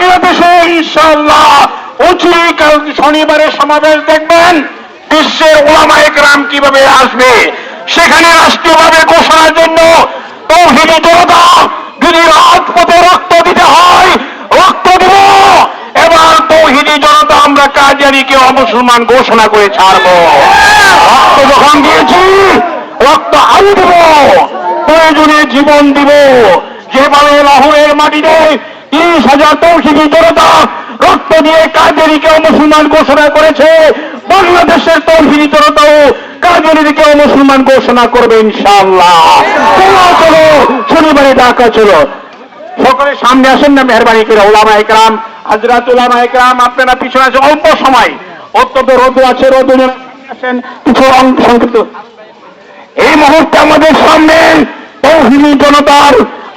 বাংলাদেশে ইনশাল্লাহ উঁচু কাল শনিবারের সমাবেশ দেখবেন বিশ্বের ওলামা একরাম কীভাবে আসবে? সেখানে রাষ্ট্রীয়ভাবে ঘোষণার জন্য তৌহিদি জনতা যদি রাজপথে রক্ত দিতে হয়, রক্ত দিব। এবার তৌহিদি জনতা আমরা কাজিয়ারিকে অমুসলমান ঘোষণা করে ছাড়বো। রক্ত যখন দিয়েছি, রক্ত আলু দেব। প্রয়োজনে জীবন দিব। যেভাবে লাহোরের মাটিতে তিরিশ হাজার তৌহিদি জনতা রক্ত দিয়ে কাজেরিকে মুসলমান ঘোষণা করেছে। বাংলাদেশের তৌহিদি জনতাও কাজেরিকে মুসলমান ঘোষণা করবে ইনশাআল্লাহ। চলো চলো, শনিবারে ডাকা চলো। সকলে সামনে আসেন না, মেহরবানি করে ওলামা একরাম হাজরাত ওলামা একরাম আপনারা পিছনে আছেন অল্প সময়। অত্যন্ত রোদ আছে, রোদ আসেন, কিছু সংক্ষিপ্ত। এই মুহূর্তে আমাদের সামনে তৌহিনী জনতার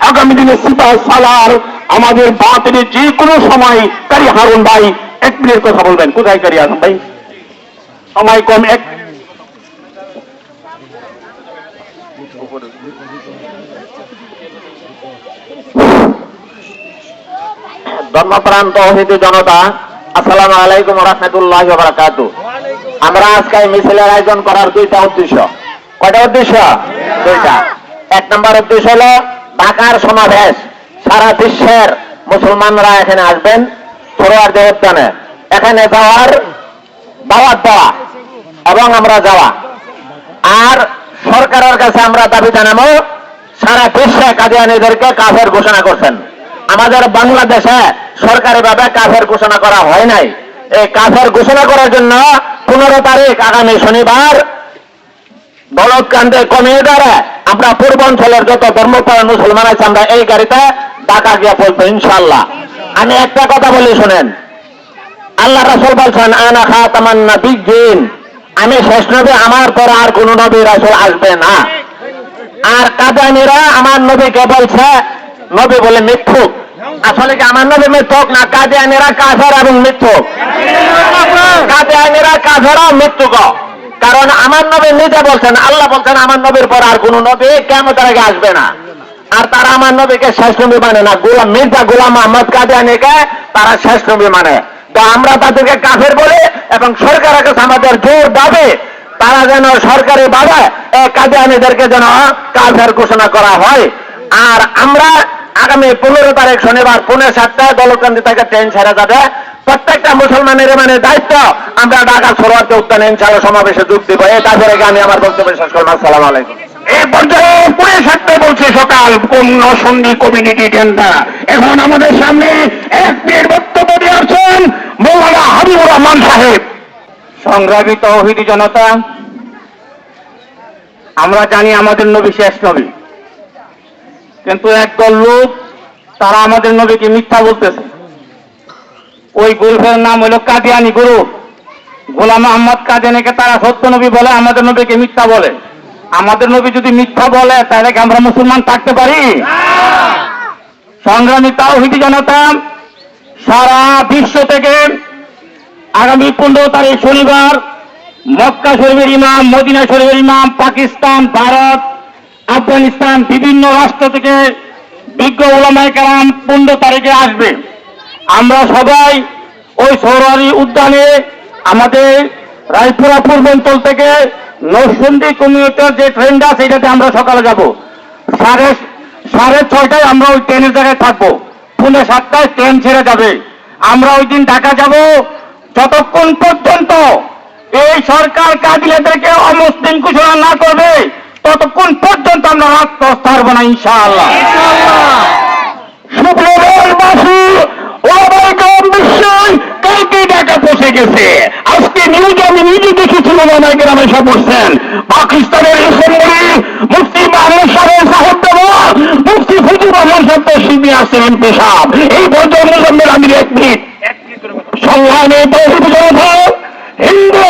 আগামী দিনে সিপা সালার আমাদের বাতিলের যে কোনো সময় কারি হারুন ভাই এক মিনিট কথা বলবেন। কোথায় কারি হারুন ভাই? সময় কম, এক ধর্মপ্রাণ তৌহিদি জনতা, আসসালামু আলাইকুম রহমতুল্লাহ বারাকাতু। আমরা আজকে মিছিলের আয়োজন করার দুইটা উদ্দেশ্য। কয়টা উদ্দেশ্য? দুইটা। এক নম্বর উদ্দেশ্য হলো ঢাকার সমাবেশ। সারা বিশ্বের মুসলমানরা এখানে আসবেন সরোয়ার উদ্যানে এখানে যাওয়ার দাওয়াত দেওয়া এবং আমরা যাওয়া। আর সরকারের কাছে আমরা দাবি জানাব, সারা বিশ্বে কাদিয়ানিদেরকে কাফের ঘোষণা করছেন। আমাদের বাংলাদেশে সরকারি ভাবে কাফের ঘোষণা করা হয় নাই। এই কাফের ঘোষণা করার জন্য পনেরো তারিখ আগামী শনিবার দলতকান্তে কমিয়ে দ্বারা আমরা পূর্বাঞ্চলের যত ধর্মপ্রাণ মুসলমান আছে আমরা এই গাড়িতে ঢাকা গিয়ে পড়ব ইনশাল্লাহ আমি একটা কথা বলি, শোনেন। আল্লাহ রাসুল বলছেন, আনা খা খাতামান নাবিয়্যিন। আমি শেষ নবী, আমার পর আর কোন নবী রাসুল আসবে না। আর কাদানিরা আমার নবীকে বলছে, নবী বলে মিথ্যুক। আসলে কি আমার নবী মিথ্যুক না কাদিয়ানিরা কাফের এবং মিথ্যুক? কাদিয়ানিরা কাফেরা মিথ্যুক। কারণ আমার নবী নিজে বলছেন, আল্লাহ বলছেন, আমার নবীর পর আর কোন নবী কেমন আগে আসবে না। আর তারা আমার নবীকে শেষ নবী মানে না। গোলাম, মির্জা গোলাম আহমদ কাদিয়ানিকে তারা শেষ নবী মানে। তো আমরা তাদেরকে কাফের বলি এবং সরকারের কাছে আমাদের জোর দাবি, তারা যেন সরকারি ভাবে কাদিয়ানিদেরকে যেন কাফের ঘোষণা করা হয়। আর আমরা আগামী পনেরো তারিখ শনিবার পৌনে সাতটায় দলকান্দি থেকে ট্রেন ছেড়ে যাবে। প্রত্যেকটা মুসলমানের মানে দায়িত্ব আমরা ঢাকা সরোয়ারকে উদ্যানে ইনশাল্লাহ সমাবেশে যোগ দিব। এই তারপরে আমি আমার বক্তব্য শেষ করলাম। আসসালাম আলাইকুম। এই পর্যায়ে পুরে সাতটায় বলছে সকাল, কোন সন্ধি কমিউনিটি টেন্ডার এখন আমাদের সামনে এক মিনিট বক্তব্য দিয়ে আসছেন মৌলানা হাবিবুর রহমান সাহেব। সংগ্রামী তৌহিদি জনতা, আমরা জানি আমাদের নবী শেষ নবী। কিন্তু একদল লোক, তারা আমাদের নবীকে মিথ্যা বলতেছে। ওই গ্রুপের নাম হলো কাদিয়ানি গ্রুপ গোলাম আহমদ কাদিয়ানিকে তারা সত্য নবী বলে, আমাদের নবীকে মিথ্যা বলে। আমাদের নবী যদি মিথ্যা বলে, তাহলে কি আমরা মুসলমান থাকতে পারি? সংগ্রামী তাওহিদি জনতা, সারা বিশ্ব থেকে আগামী পনেরো তারিখ শনিবার মক্কা শরীফের ইমাম, মদিনা শরীফের ইমাম, পাকিস্তান, ভারত, আফগানিস্তান বিভিন্ন রাষ্ট্র থেকে বিজ্ঞ ওলামায় কালাম পনেরো তারিখে আসবে। আমরা সবাই ওই সৌরারি উদ্যানে আমাদের রায়পুরা পূর্বাঞ্চল থেকে নরসিংদী কমিউনিটির যে ট্রেনটা এটাতে আমরা সকালে যাব সাড়ে সাড়ে ছয়টায় আমরা ওই ট্রেনের জায়গায় থাকব পুনে সাতটায় ট্রেন ছেড়ে যাবে আমরা ওই দিন ঢাকা যাব যতক্ষণ পর্যন্ত এই সরকার কাদিলেদেরকে অমুসলিম ঘোষণা না করবে ততক্ষণ পর্যন্ত আমরা রাত ছাড়বো না ইনশাআল্লাহ শুক্রবারবাসী ওলামাইকাম বিশ্বই কালকে ঢাকা পৌঁছে গেছে। আজকে নিউজে আমি নিজে দেখেছি আমার গ্রামে সব বসছেন। পাকিস্তানের এসেম্বলি মুফতি মাহমুদ সাহেব সাহেব দেওয়া মুফতি ফজুর রহমান সাহেব তসিমি পেশাব এই আমি এক মিনিট। সংগ্রামে হিন্দু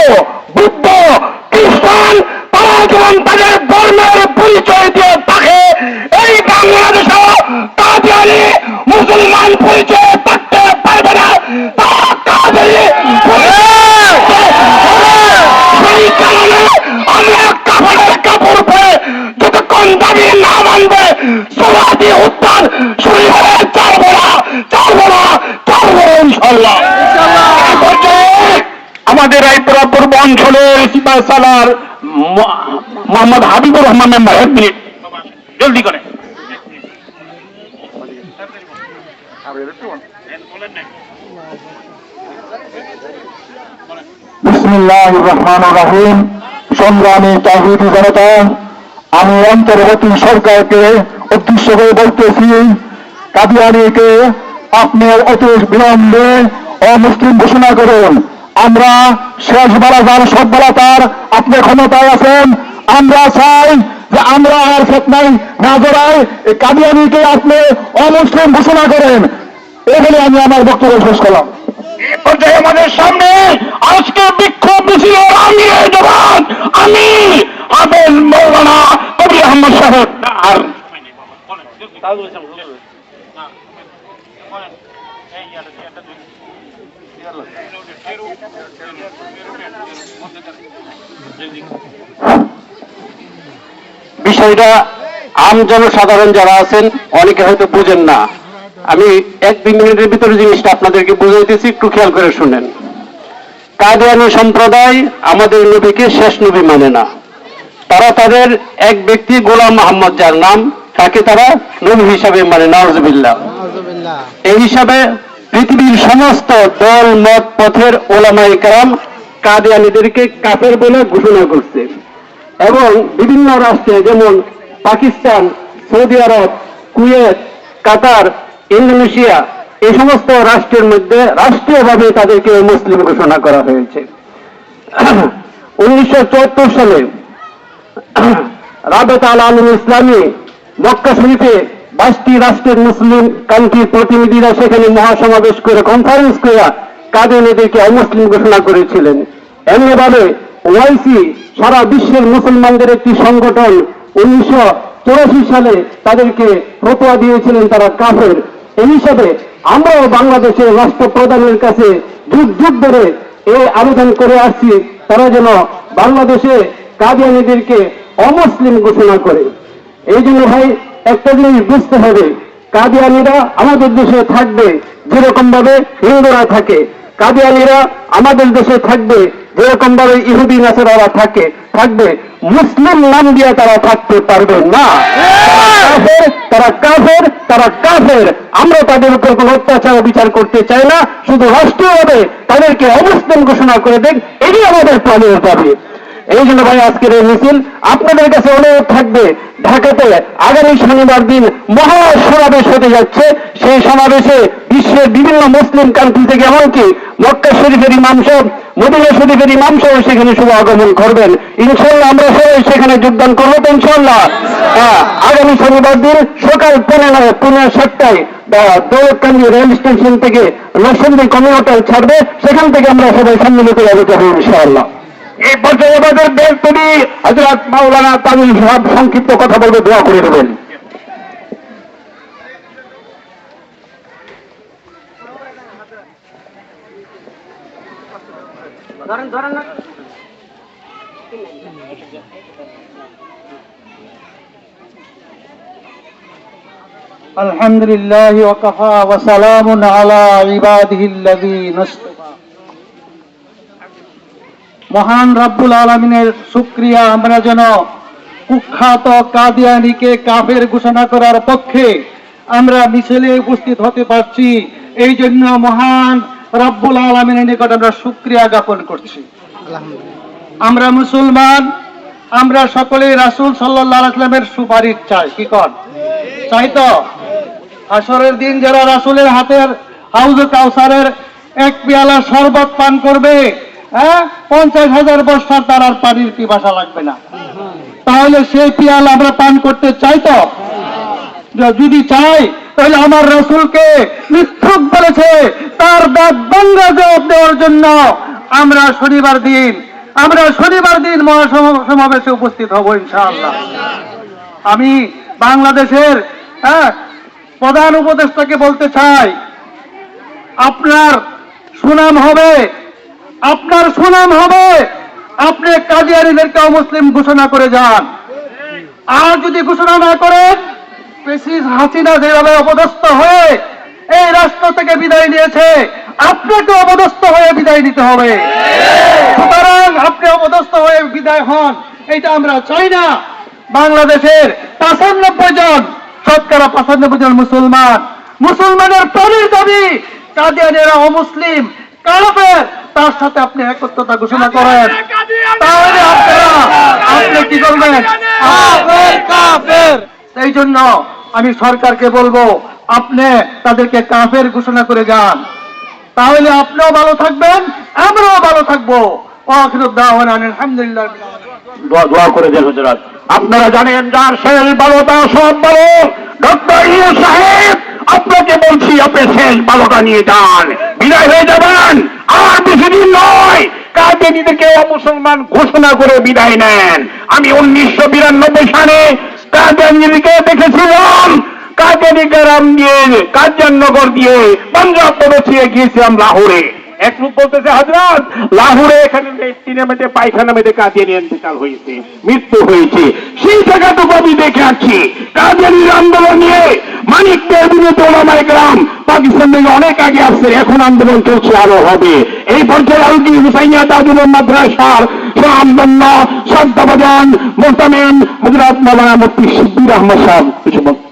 আমাদের অঞ্চলের সিপাহ সালার মোহাম্মদ হাবিবুর রহমান মেম্বার, এক মিনিট। জলদি করে। সংগ্রামী জনতা, আমি অন্তর্বর্তী সরকারকে উদ্দেশ্য করে বলতেছি, কাদিয়ানিকে আপনি অতি বিলম্বে অমুসলিম ঘোষণা করুন। আমরা শেষ বেলা যার সব বেলা তার আপনি ক্ষমতায় আছেন আমরা চাই যে আমরা আর ফেতনাই না জড়াই এই কাদিয়ানিকে আপনি অমুসলিম ঘোষণা করেন। এই বলে আমি আমার বক্তব্য শেষ করলাম। আমাদের সামনে আজকে বিক্ষোভ মিছিল আমি জবান আমি আবেল মৌলানা কবির আহমদ সাহেব। আর বিষয়টা আম জনসাধারণ যারা আছেন, অনেকে হয়তো বুঝেন না। আমি এক দুই মিনিটের ভিতরে জিনিসটা আপনাদেরকে বুঝাইতেছি একটু খেয়াল করে শুনেন। কাদিয়ানি সম্প্রদায় আমাদের নবীকে শেষ নবী মানে না। তারা তাদের এক ব্যক্তি গোলাম মোহাম্মদ যার নাম, তাকে তারা নবী হিসাবে মানে নওয়াজবিল্লাহ এই হিসাবে পৃথিবীর সমস্ত দল, মত, পথের ওলামাই কারাম কাদিয়ানিদেরকে কাফের বলে ঘোষণা করছে। এবং বিভিন্ন রাষ্ট্রে যেমন Pakistan, Saudi Arab, Kuwait, Qatar, Indonesia, এই সমস্ত রাষ্ট্রের মধ্যে রাষ্ট্রীয়ভাবে তাদেরকে মুসলিম ঘোষণা করা হয়েছে। উনিশশো চুয়াত্তর সালে রাবেত আল আলম ইসলামী মক্কা শরীফে বাইশটি রাষ্ট্রের মুসলিম কান্ট্রির প্রতিনিধিরা সেখানে মহাসমাবেশ করে কনফারেন্স করে কাদিনীদেরকে অমুসলিম ঘোষণা করেছিলেন। এমনিভাবে ওয়াইসি সারা বিশ্বের মুসলমানদের একটি সংগঠন উনিশশো চৌরাশি সালে তাদেরকে ফতোয়া দিয়েছিলেন তারা কাফের। এই হিসাবে আমরাও বাংলাদেশের রাষ্ট্রপ্রধানের কাছে যুগ যুগ ধরে এই আবেদন করে আসছি, তারা যেন বাংলাদেশে কাদিয়ানিদেরকে অমুসলিম ঘোষণা করে। এই জন্য ভাই একটা জিনিস বুঝতে হবে, কাদিয়ানিরা আমাদের দেশে থাকবে যেরকম ভাবে হিন্দুরা থাকে, কাদিয়ানিরা আমাদের দেশে থাকবে যেরকম ভাবে ইহুদি নাসারা থাকে, থাকবে, মুসলিম নাম দিয়ে তারা থাকতে পারবে না। তারা কাফের তারা কাফের। আমরা তাদের উপর কোন অত্যাচার বিচার করতে চাই না, শুধু রাষ্ট্রীয়ভাবে তাদেরকে অবস্থান ঘোষণা করে দেন এটি আমাদের প্রাণের দাবি। এই জন্য ভাই আজকের এই মিছিল আপনাদের কাছে অনুরোধ থাকবে ঢাকাতে আগামী শনিবার দিন মহা সমাবেশ হতে যাচ্ছে। সেই সমাবেশে বিশ্বের বিভিন্ন মুসলিম কান্ট্রি থেকে এমনকি মক্কা শরীফের ইমাম সাহেব মদিনা শরীফের ইমাম সাহেব সেখানে শুভ আগমন করবেন। ইনশাল্লাহ আমরা সবাই সেখানে যোগদান করব তো ইনশাল্লাহ হ্যাঁ, আগামী শনিবার দিন সকাল পনেরো পনেরো সাতটায় দৌলতকান্দি রেল স্টেশন থেকে নরসিংদী কমিউটার ছাড়বে। সেখান থেকে আমরা সবাই সম্মিলিত হবে ইনশাআল্লাহ। এই পর্যায়ে আমাদের দেশ তুমি হজরত মাওলানা তামিল সাহেব সংক্ষিপ্ত কথা বলবে দোয়া করে দেবেন الحمد لله وكفى وسلام على عباده الذين اصطفى মহান রাব্বুল আলমিনের শুক্রিয়া। আমরা যেন কুখ্যাত কাদিয়ানিকে কাফের ঘোষণা করার পক্ষে আমরা মিছিলে উপস্থিত হতে পারছি। এই জন্য মহান রাব্বুল আলমিনের নিকট আমরা শুক্রিয়া জ্ঞাপন করছি। আমরা মুসলমান আমরা সকলে রাসুল ওয়াসাল্লামের সুপারিশ চাই। কি কর চাই তো? আসরের দিন যারা রাসুলের হাতের হাউজ কাউসারের এক পেয়ালা শরবত পান করবে হ্যাঁ? পঞ্চাশ হাজার বছর তার আর পানির পিপাসা লাগবে না? তাহলে সেই পিয়াল আমরা পান করতে চাই তো? যদি চাই, তাহলে আমার রসুলকে মিথ্যুক বলেছে, তার দাঁত বাংলা জবাব দেওয়ার জন্য আমরা শনিবার দিন, আমরা শনিবার দিন মহাসম- সমাবেশে উপস্থিত হব ইনশাআল্লাহ। আমি বাংলাদেশের হ্যাঁ প্রধান উপদেষ্টাকে বলতে চাই, আপনার সুনাম হবে আপনার সুনাম হবে। আপনি কাদিয়ারিদেরকে মুসলিম ঘোষণা করে যান। আর যদি ঘোষণা না করেন প্রেসিস হাসিনা যেভাবে অপদস্থ হয়ে এই রাষ্ট্র থেকে বিদায় নিয়েছে আপনাকে অবদস্থ হয়ে বিদায় নিতে হবে। সুতরাং আপনি অবদস্থ হয়ে বিদায় হন এটা আমরা চাই না। বাংলাদেশের পঁচানব্বই জন, শতকরা পঁচানব্বই জন মুসলমান, মুসলমানের পরের দাবি কাদিয়ানেরা অমুসলিম কাফের তার সাথে আপনি একত্রতা ঘোষণা করেন। তাহলে আপনারা আপনি কি করবেন? সেই জন্য আমি সরকারকে বলব আপনি তাদেরকে কাফের ঘোষণা করে যান। তাহলে আপনিও ভালো থাকবেন আমরাও ভালো থাকব। আপনারা জানেন যার শেষ বারোটা সব ভালো। ডক্টর সাহেব, আপনাকে বলছি, আপনি শেষ বারোটা নিয়ে যান। বিদায় হয়ে যাবেন। আর বেশি দিন নয় মুসলমান ঘোষণা করে বিদায় নেন। আমি উনিশশো বিরানব্বই সালে কাজে দেখেছিলাম। কাজেরি গ্রাম দিয়ে কাজিয়ানগর দিয়ে পাঞ্জাব প্রদেশে গিয়েছিলাম লাহোরে। এক লোক বলতেছে হাজরাত লাহোরে এখানে সিনেমাতে পায়খানা মেয়েদের কাজিয়ানি ইন্তেকাল হয়েছে, মৃত্যু হয়েছে। সেই জায়গাটুকু আমি দেখে আছি কাজিয়ানির আন্দোলন নিয়ে মানিকদের বিরুদ্ধে ওলামাই গ্রাম পাকিস্তান থেকে অনেক আগে আসছে এখন আন্দোলন চলছে আরও হবে। এই পর্যায়ে আলকি হুসাইয়া দাদুল মাদ্রাসার আমদন্য শ্রদ্ধাবাদন মোহতামেন হজরত মৌলানা মুফতি শিবির আহমদ সাহেব, কিছু বক্তব্য